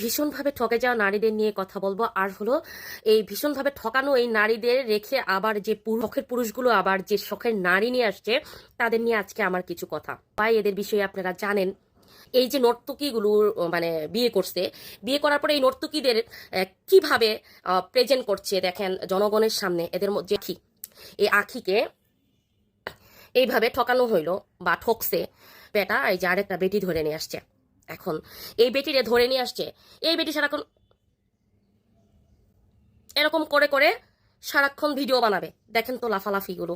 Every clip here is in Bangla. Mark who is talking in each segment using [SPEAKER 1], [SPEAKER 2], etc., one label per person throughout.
[SPEAKER 1] ভীষণভাবে ঠকে যাওয়া নারীদের নিয়ে কথা বলব। আর হলো, এই ভীষণভাবে ঠকানো এই নারীদের রেখে আবার যে শখের পুরুষগুলো, আবার যে শখের নারী নিয়ে আসছে, তাদের নিয়ে আজকে আমার কিছু কথা। ভাই, এদের বিষয়ে আপনারা জানেন, এই যে নর্তকীগুলো মানে বিয়ে করছে, বিয়ে করার পরে এই নর্তকীদের কীভাবে প্রেজেন্ট করছে, দেখেন জনগণের সামনে, এদের মধ্যে আখি। এই আখিকে এইভাবে ঠকানো হইল বা ঠকছে। বেটা, এই যে আরেকটা বেটি ধরে নিয়ে আসছে। এখন এই বেটিরে ধরে নিয়ে আসছে, এই বেটি সারাক্ষণ এরকম করে করে সারাক্ষণ ভিডিও বানাবে। দেখেন তো লাফালাফিগুলো।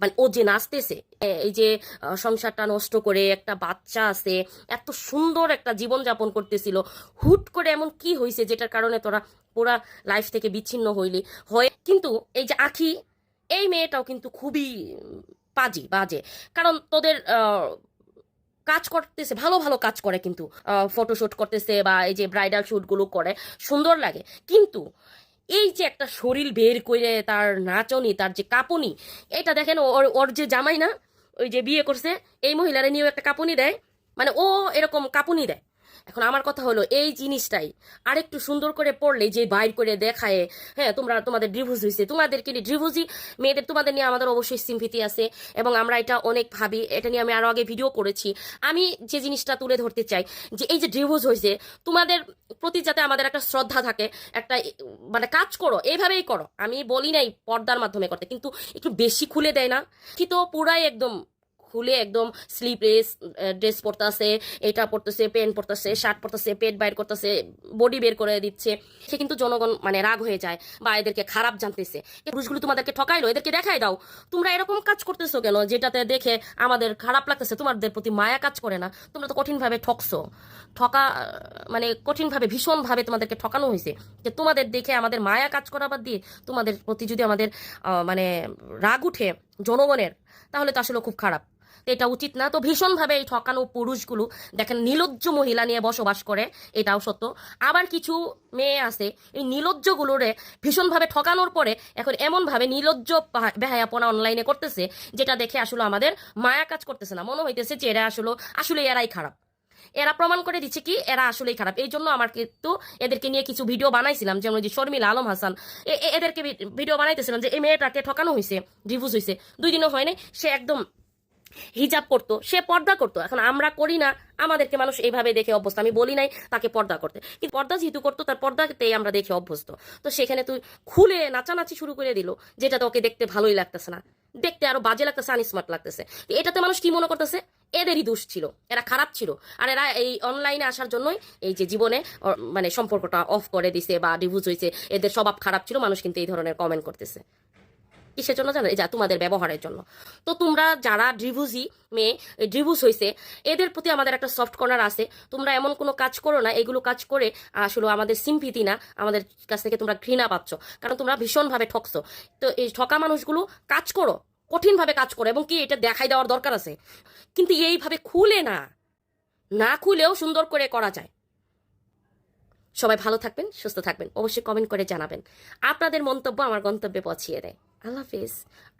[SPEAKER 1] মানে ও যে নাচতেছে এই যে সংসারটা নষ্ট করে একটা বাচ্চা আছে, এত সুন্দর একটা জীবন যাপন করতেছিল। হুট করে এমন কি হয়েছে যেটার কারণে তোরা পুরা লাইফ থেকে বিচ্ছিন্ন হইলি। হয়ে, কিন্তু এই যে আখি, এই মেয়েটাও কিন্তু খুবই পাজি বাজে। কারণ তোদের কাজ করতেছে, ভালো ভালো কাজ করে কিন্তু ফটোশুট করতেছে বা এই যে ব্রাইডাল শুটগুলো করে, সুন্দর লাগে। কিন্তু এই যে একটা শরীর বের করে তার নাচনি, তার যে কাঁপুনি, এটা দেখেন ওর ওর যে জামাই না, ওই যে বিয়ে করছে, এই মহিলারা নিয়েও একটা কাঁপুনি দেয়। মানে ও এরকম কাঁপুনি দেয়। এখন আমার কথা হলো, এই জিনিসটাই। আরেকটু সুন্দর করে পড়লে যে বাইর করে দেখায় হ্যাঁ তোমরা, তোমাদের ডিভোর্স হয়েছে। তোমাদেরকে ডিভোর্সই মেয়েদের তোমাদের নিয়ে আমাদের অবশ্যই সিম্পিতি আছে এবং আমরা এটা অনেক ভাবি, এটা নিয়ে আমি আরও আগে ভিডিও করেছি। আমি যে জিনিসটা তুলে ধরতে চাই, যে এই যে ডিভোর্স হয়েছে, তোমাদের প্রতি যাতে আমাদের একটা শ্রদ্ধা থাকে, একটা মানে কাজ করো এইভাবেই করো। আমি বলি নাই পর্দার মাধ্যমে করতে, কিন্তু একটু বেশি খুলে দেয় না। কি তো পুরাই একদম খুলে একদম স্লিপলেস ড্রেস পরতেছে, এটা পরতেছে প্যান্ট পরতেছে শার্ট পরতেছে, পেট বাইর করতেছে বডি বের করে দিচ্ছে। সে কিন্তু জনগণ মানে রাগ হয়ে যায় বা এদেরকে খারাপ জানতেছে। পুরুষগুলো তোমাদেরকে ঠকাইলো, এদেরকে দেখাই দাও। তোমরা এরকম কাজ করতেছো কেন যেটাতে দেখে আমাদের খারাপ লাগতেছে? তোমাদের প্রতি মায়া কাজ করে না। তোমরা তো কঠিনভাবে ঠকছো। ঠকা মানে কঠিনভাবে, ভীষণভাবে তোমাদেরকে ঠকানো হয়েছে। যে তোমাদের দেখে আমাদের মায়া কাজ করা বাদ দিয়ে তোমাদের প্রতি যদি আমাদের মানে রাগ উঠে জনগণের, তাহলে তো আসলে খুব খারাপ। এটা উচিত না। তো ভীষণভাবে এই ঠকানো পুরুষগুলো, দেখেন নীলজ্জ মহিলা নিয়ে বসবাস করে, এটাও সত্য। আবার কিছু মেয়ে আছে, এই নীলজ্জগুলোরে ভীষণভাবে ঠকানোর পরে এখন এমনভাবে নিলজ্জ বেহায়াপনা অনলাইনে করতেছে, যেটা দেখে আসলে আমাদের মায়া কাজ করতেছে না। মনে হইতেছে যে এরা আসলে আসলে এরাই খারাপ। এরা প্রমাণ করে দিচ্ছে কি এরা আসলেই খারাপ। এই জন্য আমার কিন্তু এদেরকে নিয়ে কিছু ভিডিও বানাইছিলাম, যেমন যে শর্মিলা আলম হাসান এদেরকে ভিডিও বানাইতেছিলাম যে এই মেয়েটাকে ঠকানো হয়েছে ডিভোর্স হয়েছে দুই দিনও হয়নি সে একদম হিজাব করতো, সে পর্দা করতো। এখন আমরা করি না, আমাদেরকে মানুষ এইভাবে দেখে অভ্যস্ত। আমি বলি নাই তাকে পর্দা করতে। কিন্তু পর্দা যেহেতু করতো, তার পর্দাতেই আমরা দেখে অভ্যস্ত। তো সেখানে তুই খুলে নাচানাচি শুরু করে দিল, যেটা তোকে দেখতে ভালোই লাগতেছে না। দেখতে আরও বাজে লাগতেছে আনস্মার্ট লাগতেছে। এটাতে মানুষ কি মনে করতেছে? এদেরই দোষ ছিল, এরা খারাপ ছিল। আর এরা এই অনলাইনে আসার জন্যই এই যে জীবনে মানে সম্পর্কটা অফ করে দিছে বা ডিভোর্স হয়েছে এদের স্বভাব খারাপ ছিল, মানুষ কিন্তু এই ধরনের কমেন্ট করতেছে। কিসের জন্য জানো? এই যা তোমাদের ব্যবহারের জন্য। তো তোমরা যারা ডিভোর্সি মেয়ে ডিভোর্স হয়েছে এদের প্রতি আমাদের একটা সফট কর্নার আছে। তোমরা এমন কোনো কাজ করো না, এগুলো কাজ করে আসলে আমাদের সিম্পিতি না, আমাদের কাছ থেকে তোমরা ঘৃণা পাচ্ছ। কারণ তোমরা ভীষণভাবে ঠকছো। তো এই ঠকা মানুষগুলো কাজ করো কঠিনভাবে কাজ করে এবং কি এটা দেখাই দেওয়ার দরকার আছে। কিন্তু এইভাবে খুলে না না খুলেও সুন্দর করে করা যায়। সবাই ভালো থাকবেন, সুস্থ থাকবেন, অবশ্যই কমেন্ট করে জানাবেন। আপনাদের মন্তব্য আমার গন্তব্যে পৌঁছিয়ে দেয়। আল্লাহ হাফিজ।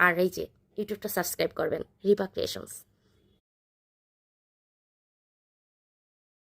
[SPEAKER 1] আর এই যে ইউটিউবটা সাবস্ক্রাইব করবেন রিপা ক্রিয়েশনস